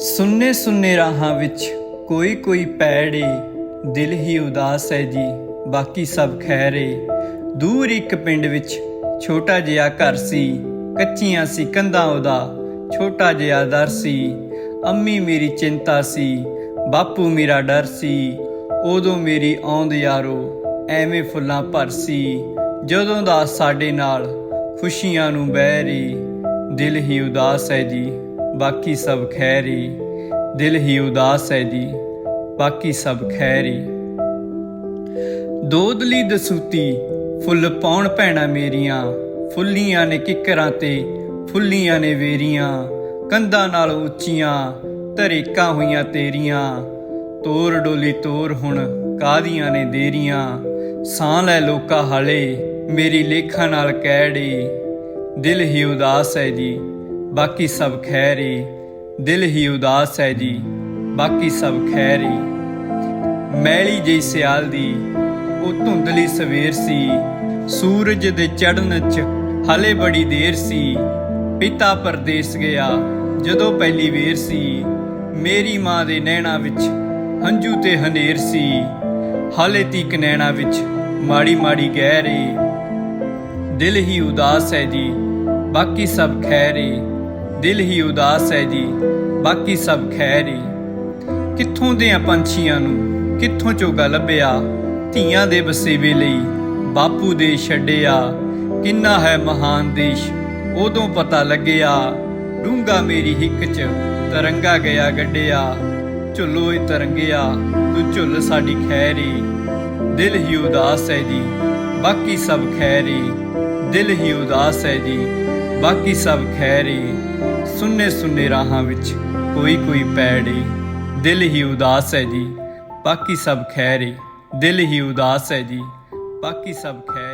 ਸੁੰਨੇ ਸੁੰਨੇ ਰਾਹਾਂ ਵਿੱਚ ਕੋਈ ਕੋਈ ਪੈੜੇ, ਦਿਲ ਹੀ ਉਦਾਸ ਹੈ ਜੀ, ਬਾਕੀ ਸਭ ਖੈਰੇ। ਦੂਰ ਇੱਕ ਪਿੰਡ ਵਿੱਚ ਛੋਟਾ ਜਿਹਾ ਘਰ ਸੀ, ਕੱਚੀਆਂ ਸੀ ਕੰਧਾਂ ਉਹਦਾ, ਛੋਟਾ ਜਿਹਾ ਦਰ ਸੀ। ਅੰਮੀ ਮੇਰੀ ਚਿੰਤਾ ਸੀ, ਬਾਪੂ ਮੇਰਾ ਡਰ ਸੀ। ਉਦੋਂ ਮੇਰੀ ਆਉਂਦ ਯਾਰੋ ਐਵੇਂ ਫੁੱਲਾਂ ਭਰ ਸੀ, ਜਦੋਂ ਦਾ ਸਾਡੇ ਨਾਲ ਖੁਸ਼ੀਆਂ ਨੂੰ ਬਹਿ ਰਹੀ, ਦਿਲ ਹੀ ਉਦਾਸ ਹੈ ਜੀ। ਬਾਕੀ ਸਭ ਖੈਰੀ, ਦਿਲ ਹੀ ਉਦਾਸ ਹੈ ਜੀ, ਬਾਕੀ ਸਭ ਖੈਰੀ। ਦੋਦਲੀ ਦਸੂਤੀ, ਫੁੱਲ ਪਾਉਣ ਭੈਣਾ ਮੇਰੀਆਂ, ਫੁੱਲੀਆਂ ਨੇ ਕਿੱਕਰਾਂ ਤੇ, ਫੁੱਲੀਆਂ ਨੇ ਵੇਰੀਆਂ, ਕੰਧਾਂ ਨਾਲ ਉੱਚੀਆਂ, ਧਰੇਕਾਂ ਹੋਈਆਂ ਤੇਰੀਆਂ, ਤੋਰ ਡੋਲੀ ਤੋਰ ਹੁਣ ਕਾਦੀਆਂ ਨੇ ਦੇਰੀਆਂ, ਸਾਹ ਲੈ ਲੋਕਾ ਹਲੇ, ਮੇਰੀ ਲੇਖਾਂ ਨਾਲ ਕਹਿੜੀ ਦਿਲ ਹੀ ਉਦਾਸ ਹੈ ਜੀ ਬਾਕੀ ਸਭ ਖੈਰੀ ਦਿਲ ਹੀ ਉਦਾਸ ਹੈ ਜੀ, ਬਾਕੀ ਸਭ ਖੈਰੀ ਮੈਲੀ ਜਿਹੀ ਸਿਆਲ ਦੀ, ਉਹ ਧੁੰਦਲੀ ਸਵੇਰ ਸੀ। ਸੂਰਜ ਦੇ ਚੜ੍ਹਨ 'ਚ ਹਲੇ ਬੜੀ ਦੇਰ ਸੀ। ਪਿਤਾ ਪਰਦੇਸ ਗਿਆ, ਜਦੋਂ ਪਹਿਲੀ ਵੇਰ ਸੀ। ਮੇਰੀ ਮਾਂ ਦੇ ਨੈਣਾ ਵਿੱਚ ਹੰਝੂ ਤੇ ਹਨੇਰ ਸੀ। ਹਾਲੇ ਤੀਕ ਨੈਣਾ ਵਿੱਚ ਮਾੜੀ ਮਾੜੀ ਗਹਿ ਗਹਿਰੇ ਦਿਲ ਹੀ ਉਦਾਸ ਹੈ ਜੀ, ਬਾਕੀ ਸਭ ਖੈਰੇ ਦਿਲ ਹੀ ਉਦਾਸ ਹੈ ਜੀ, ਬਾਕੀ ਸਭ ਖੈਰੇ ਕਿੱਥੋਂ ਦੇ ਆ ਪੰਛੀਆਂ ਨੂੰ, ਕਿੱਥੋਂ ਚੋਗਾ ਲੱਭਿਆ? ਧੀਆਂ ਦੇ ਵਸੇਵੇ ਲਈ, ਬਾਪੂ ਦੇ ਛੱਡਿਆ। ਕਿੰਨਾ ਹੈ ਮਹਾਨ ਦੇਸ਼, ਉਦੋਂ ਪਤਾ ਲੱਗਿਆ। ਡੂੰਗਾ ਮੇਰੀ ਹਿੱਕ 'ਚ ਤਰੰਗਾ ਗਿਆ ਗੱਡਿਆ। ਝੁੱਲੋ ਏ ਤਰੰਗਿਆ, ਤੂੰ ਝੁੱਲ ਸਾਡੀ ਖੈਰੀ ਦਿਲ ਹੀ ਉਦਾਸ ਹੈ ਜੀ, ਬਾਕੀ ਸਭ ਖੈਰੀ ਦਿਲ ਹੀ ਉਦਾਸ ਹੈ ਜੀ ਬਾਕੀ ਸਭ ਖੈਰੀ ਸੁੰਨੇ ਸੁੰਨੇ ਰਾਹਾਂ ਵਿੱਚ ਕੋਈ ਕੋਈ ਪੈੜੀ ਦਿਲ ਹੀ ਉਦਾਸ ਹੈ ਜੀ, ਬਾਕੀ ਸਭ ਖੈਰੀ ਦਿਲ ਹੀ ਉਦਾਸ ਹੈ ਜੀ, ਬਾਕੀ ਸਭ ਖੈਰ